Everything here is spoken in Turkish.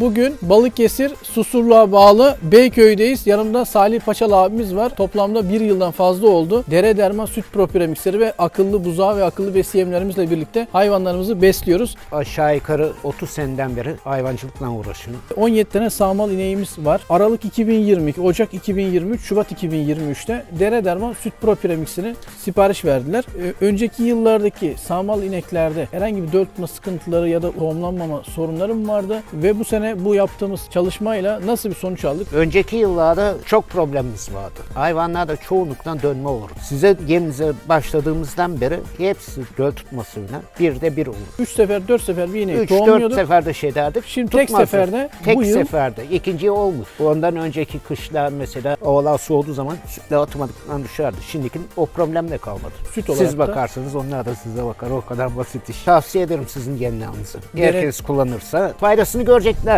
Bugün Balıkesir Susurluğa bağlı Beyköy'deyiz. Yanımda Salih Paçalı abimiz var. Toplamda bir yıldan fazla oldu. Dere derman süt propremiksleri ve akıllı buzağı ve akıllı besiyemlerimizle birlikte hayvanlarımızı besliyoruz. Aşağı yukarı 30 seneden beri hayvancılıkla uğraşıyorum. 17 tane sağmal ineğimiz var. Aralık 2022, Ocak 2023, Şubat 2023'te dere derman süt propremiksini sipariş verdiler. Ee, Önceki yıllardaki sağmal ineklerde herhangi bir tutma sıkıntıları ya da tohumlanmama sorunları mı vardı? Ve bu sene bu yaptığımız çalışmayla nasıl bir sonuç aldık? Önceki yıllarda çok problemimiz vardı. Hayvanlarda çoğunlukla dönme olur. Size yeminize başladığımızdan beri hepsi göl tutmasıyla bir de bir olur. 3 sefer 4 sefer bir ineği 3-4 tohumluyorduk. seferde şey derdik. Şimdi tek tutmazdı. seferde Tek bu yıl seferde. İkinci olmuş. Ondan önceki kışlar mesela ovalar soğuduğu zaman sütle otomatikman düşerdi. Şimdiki o problem de kalmadı. Süt olarak Siz da- bakarsınız onlar da size bakar. O kadar basit iş. Tavsiye ederim sizin genlerinizi. Gerek- Herkes kullanırsa faydasını görecekler.